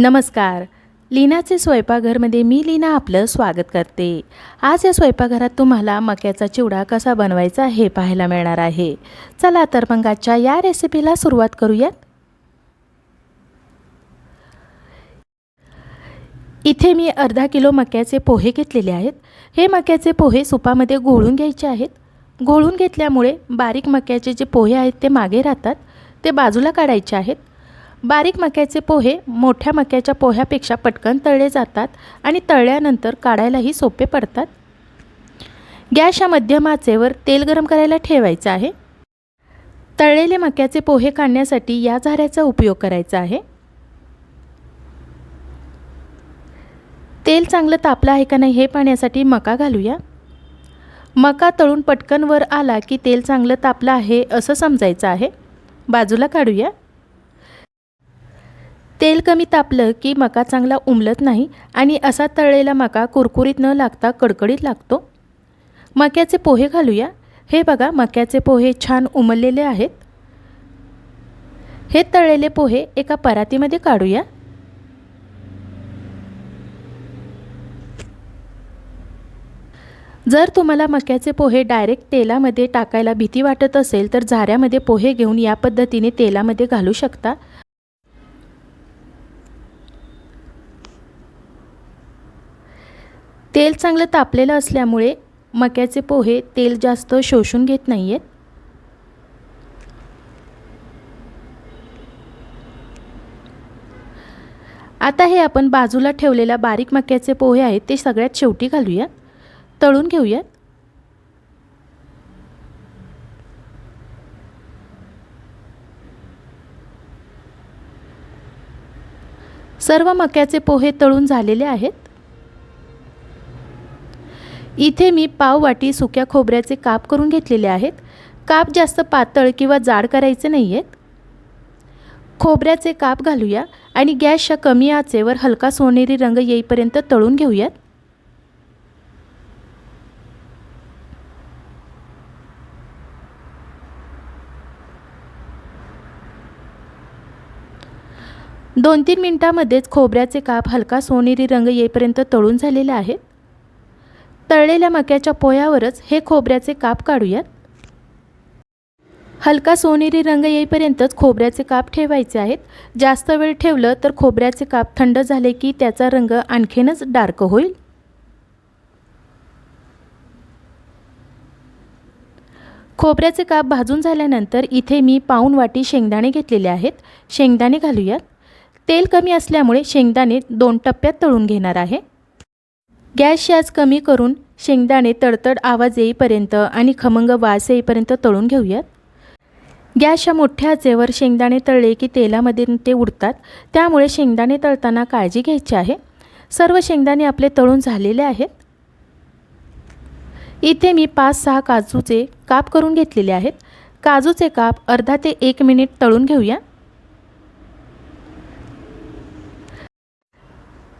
नमस्कार. लीनाचे स्वयंपाकघरमध्ये मी लीना आपलं स्वागत करते. आज या स्वयंपाकघरात तुम्हाला मक्याचा चिवडा कसा बनवायचा हे पाहायला मिळणार आहे. चला तर मग आजच्या या रेसिपीला सुरुवात करूयात. इथे मी अर्धा किलो मक्याचे पोहे घेतलेले आहेत. हे मक्याचे पोहे सुपामध्ये घोळून घ्यायचे आहेत. घोळून घेतल्यामुळे बारीक मक्याचे जे पोहे आहेत ते मागे राहतात. ते बाजूला काढायचे आहेत. बारीक मक्याचे पोहे मोठ्या मक्याच्या पोह्यापेक्षा पटकन तळले जातात आणि तळल्यानंतर काढायलाही सोपे पडतात. गॅसच्या मध्यम आचेवर तेल गरम करायला ठेवायचं आहे. तळलेले मक्याचे पोहे काढण्यासाठी या झाऱ्याचा उपयोग करायचा आहे. तेल चांगलं तापलं आहे का नाही हे पाहण्यासाठी मका घालूया. मका तळून पटकन वर आला की तेल चांगलं तापलं आहे असं समजायचं आहे. बाजूला काढूया. तेल कमी तापलं की मका चांगला उमलत नाही आणि असा तळलेला मका कुरकुरीत न लागता कडकडीत लागतो? मक्याचे पोहे घालूया? हे बघा मक्याचे पोहे छान उमललेले आहेत. हे तळलेले पोहे एका परातीमध्ये काढूया. जर तुम्हाला मक्याचे पोहे डायरेक्ट तेलामध्ये टाकायला भीती वाटत असेल तर झाऱ्यामध्ये पोहे घेऊन या पद्धतीने तेलामध्ये घालू शकता. तेल चांगलं तापलेलं असल्यामुळे मक्याचे पोहे तेल जास्त शोषून घेत नाही आहेत आता हे आपण बाजूला ठेवलेल्या बारीक मक्याचे पोहे आहेत ते सगळ्यात शेवटी घालूयात. तळून घेऊयात. सर्व मक्याचे पोहे तळून झालेले आहेत. इथे मी पाव वाटी सुक्या खोबऱ्याचे काप करून घेतलेले आहेत. काप जास्त पातळ किंवा जाड करायचे नाही आहेत खोबऱ्याचे काप घालूया आणि गॅसच्या कमी आचेवर हलका सोनेरी रंग येईपर्यंत तळून घेऊयात. दोन तीन मिनटामध्येच खोबऱ्याचे काप हलका सोनेरी रंग येईपर्यंत तळून झालेले आहेत. तळलेल्या मक्याच्या पोह्यावरच हे खोबऱ्याचे काप काढूयात. हलका सोनेरी रंग येईपर्यंतच खोबऱ्याचे काप ठेवायचे आहेत. जास्त वेळ ठेवलं तर खोबऱ्याचे काप थंड झाले की त्याचा रंग आणखीनच डार्क होईल. खोबऱ्याचे काप भाजून झाल्यानंतर इथे मी पाऊन वाटी शेंगदाणे घेतलेले आहेत. शेंगदाणे घालूयात. तेल कमी असल्यामुळे शेंगदाणे दोन टप्प्यात तळून घेणार आहे. गॅसची आज कमी करून शेंगदाणे तडतड आवाज येईपर्यंत आणि खमंग वास येईपर्यंत तळून घेऊयात. गॅसच्या मोठ्या आचेवर शेंगदाणे तळले की तेलामध्ये ते उडतात. त्यामुळे शेंगदाणे तळताना काळजी घ्यायची आहे. सर्व शेंगदाणे आपले तळून झालेले आहेत. इथे मी पाच सहा काजूचे काप करून घेतलेले आहेत. काजूचे काप अर्धा ते एक मिनिट तळून घेऊया.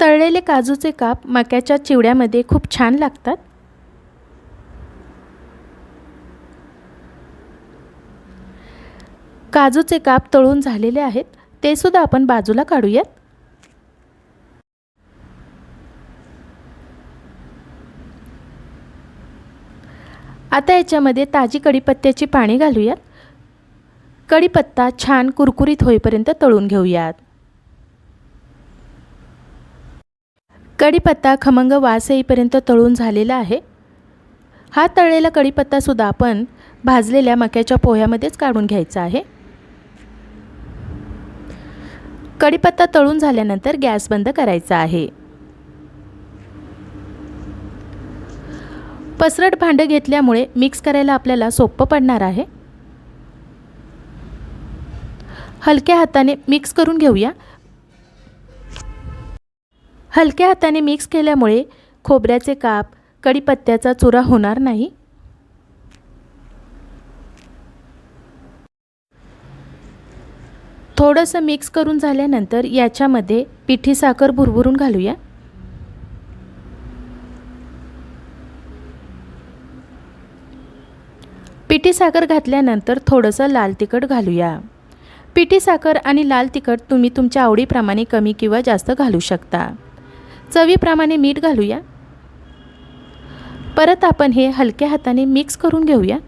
तळलेले काजूचे काप मक्याच्या चिवड्यामध्ये खूप छान लागतात. काजूचे काप तळून झालेले आहेत. ते सुद्धा आपण बाजूला काढूयात. आता याच्यामध्ये ताजी कढीपत्त्याची पाणी घालूयात. कढीपत्ता छान कुरकुरीत होईपर्यंत तळून घेऊयात. कढीपत्ता खमंग वास येईपर्यंत तळून झालेला आहे. हा तळलेला कढीपत्तासुद्धा आपण भाजलेल्या मक्याच्या पोह्यामध्येच काढून घ्यायचा आहे. कढीपत्ता तळून झाल्यानंतर गॅस बंद करायचा आहे. पसरट भांडं घेतल्यामुळे मिक्स करायला आपल्याला सोपं पडणार आहे. हलक्या हाताने मिक्स करून घेऊया. हलक्या हाताने मिक्स केल्यामुळे खोबऱ्याचे काप कढीपत्त्याचा चुरा होणार नाही. थोडंसं मिक्स करून झाल्यानंतर याच्यामध्ये पिठी साखर भुरभुरून घालूया. पिठी साखर घातल्यानंतर थोडंसं लाल तिखट घालूया. पिठी साखर आणि लाल तिखट तुम्ही तुमच्या आवडीप्रमाणे कमी किंवा जास्त घालू शकता. चवीप्रमाणे मीठ घालूया. परत आपण हे हलक्या हाताने मिक्स करून घेऊया.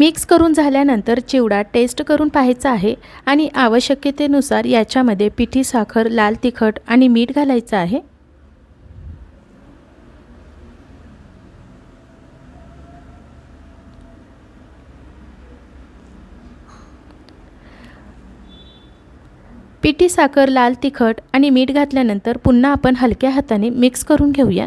मिक्स करून झाल्यानंतर चिवडा टेस्ट करून पाहायचा आहे आणि आवश्यकतेनुसार याच्यामध्ये पिठी साखर लाल तिखट आणि मीठ घालायचं आहे. पिठी साखर लाल तिखट आणि मीठ घातल्यानंतर पुन्हा आपण हलक्या हाताने मिक्स करून घेऊया.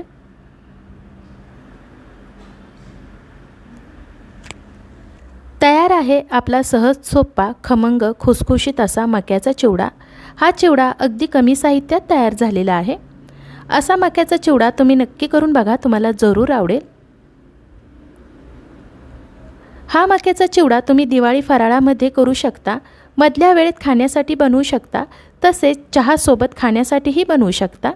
तयार आहे आपला सहज सोपा खमंग खुसखुशीत असा मक्याचा चिवडा. हा चिवडा अगदी कमी साहित्यात तयार झालेला आहे. असा मक्याचा चिवडा तुम्ही नक्की करून बघा तुम्हाला जरूर आवडेल. हा मक्याचा चिवडा तुम्ही दिवाळी फराळामध्ये करू शकता. मधल्या वेळेत खाण्यासाठी बनवू शकता तसेच चहासोबत खाण्यासाठीही बनवू शकता.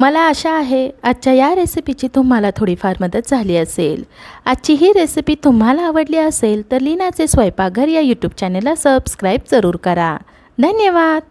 मला आशा आहे आजच्या या रेसिपीची तुम्हाला थोडीफार मदत झाली असेल. आजची ही रेसिपी तुम्हाला आवडली असेल तर लीनाचे स्वयंपाकघर या यूट्यूब चॅनलला सबस्क्राईब जरूर करा. धन्यवाद!